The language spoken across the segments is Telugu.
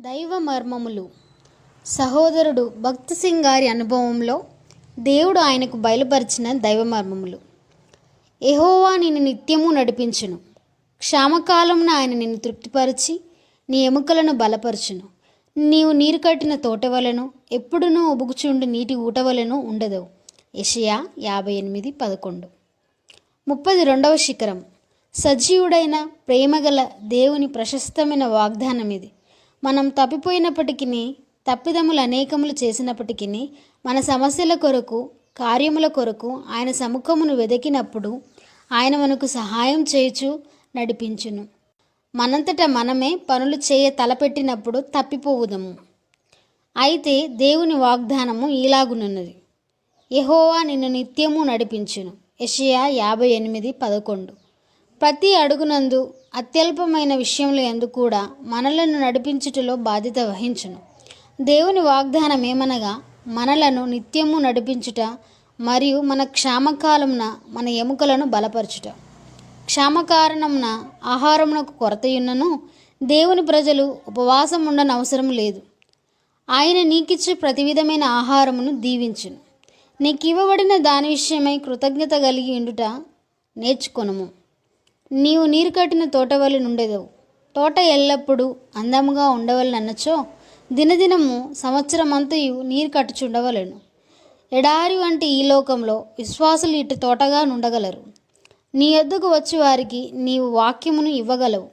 దైవ మర్మములు సహోదరుడు భక్త్ సింగ్ గారి అనుభవంలో దేవుడు ఆయనకు బయలుపరిచిన దైవ మర్మములు ఎహోవా నిన్ను నిత్యము నడిపించును. క్షామకాలంన ఆయన నిన్ను తృప్తిపరిచి నీ ఎముకలను బలపరచును. నీవు నీరు కట్టిన తోటవలను ఎప్పుడునూ ఉబుకుచుండు నీటి ఊటవలను ఉండదు యెషయా యాభై ఎనిమిది పదకొండు. ముప్పది రెండవ శిఖరం. సజీవుడైన ప్రేమగల దేవుని ప్రశస్తమైన వాగ్దానం ఇది మనం తప్పిపోయినప్పటికీ తప్పిదములు అనేకములు చేసినప్పటికీ మన సమస్యల కొరకు కార్యముల కొరకు ఆయన సముఖమును వెదకినప్పుడు ఆయన మనకు సహాయం చేయుచు నడిపించును. మనంతట మనమే పనులు చేయ తలపెట్టినప్పుడు తప్పిపోవుదము. అయితే దేవుని వాగ్దానము ఈలాగునున్నది ఎహోవా నిన్ను నిత్యము నడిపించును. యెషయా యాభై ఎనిమిది పదకొండు. ప్రతి అడుగునందు అత్యల్పమైన విషయంలో ఎందు కూడా మనలను నడిపించుటలో బాధ్యత వహించును. దేవుని వాగ్దానం ఏమనగా మనలను నిత్యము నడిపించుట మరియు మన క్షామకాలమున మన ఎముకలను బలపరచుట. క్షామకారణమున ఆహారమునకు కొరతయున్నను దేవుని ప్రజలు ఉపవాసం ఉండని అవసరం లేదు. ఆయన నీకిచ్చే ప్రతి విధమైన ఆహారమును దీవించును. నీకు ఇవ్వబడిన దాని విషయమై కృతజ్ఞత కలిగి ఉండుట నేర్చుకొనుము. నీవు నీరు కట్టిన తోటవలి నుండేదవు. తోట ఎల్లప్పుడూ అందముగా ఉండవలనన్నచో దినదినము సంవత్సరమంతయు నీరు కట్టుచుండవలను. ఎడారి వంటి ఈ లోకంలో విశ్వాసులు ఇటు తోటగా నుండగలరు. నీ ఎద్దుకు వచ్చి వారికి నీవు వాక్యమును ఇవ్వగలవు.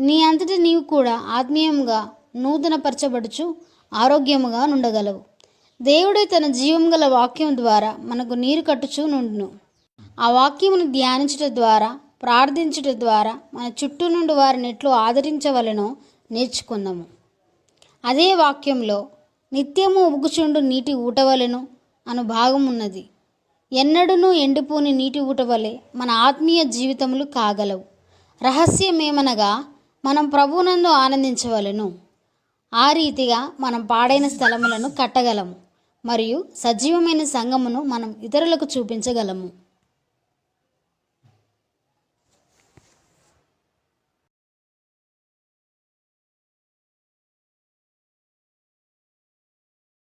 నీ అంతటి నీవు కూడా ఆత్మీయంగా నూతనపరచబడుచు ఆరోగ్యముగా నుండగలవు. దేవుడే తన జీవం గల వాక్యం ద్వారా మనకు నీరు కట్టుచు నుండును. ఆ వాక్యమును ధ్యానించుట ద్వారా ప్రార్థించుట ద్వారా మన చుట్టూ నుండి వారిని ఎట్లు ఆదరించవలనో నేర్చుకుందాము. అదే వాక్యంలో నిత్యము ఉగుచుండు నీటి ఊటవలెను అను భాగం ఉన్నది. ఎన్నడూనూ ఎండిపోని నీటి ఊటవలే మన ఆత్మీయ జీవితములు కాగలవు. రహస్యమేమనగా మనం ప్రభువునందు ఆనందించవలెను. ఆ రీతిగా మనం పాడైన స్థలములను కట్టగలము మరియు సజీవమైన సంగమును మనం ఇతరులకు చూపించగలము.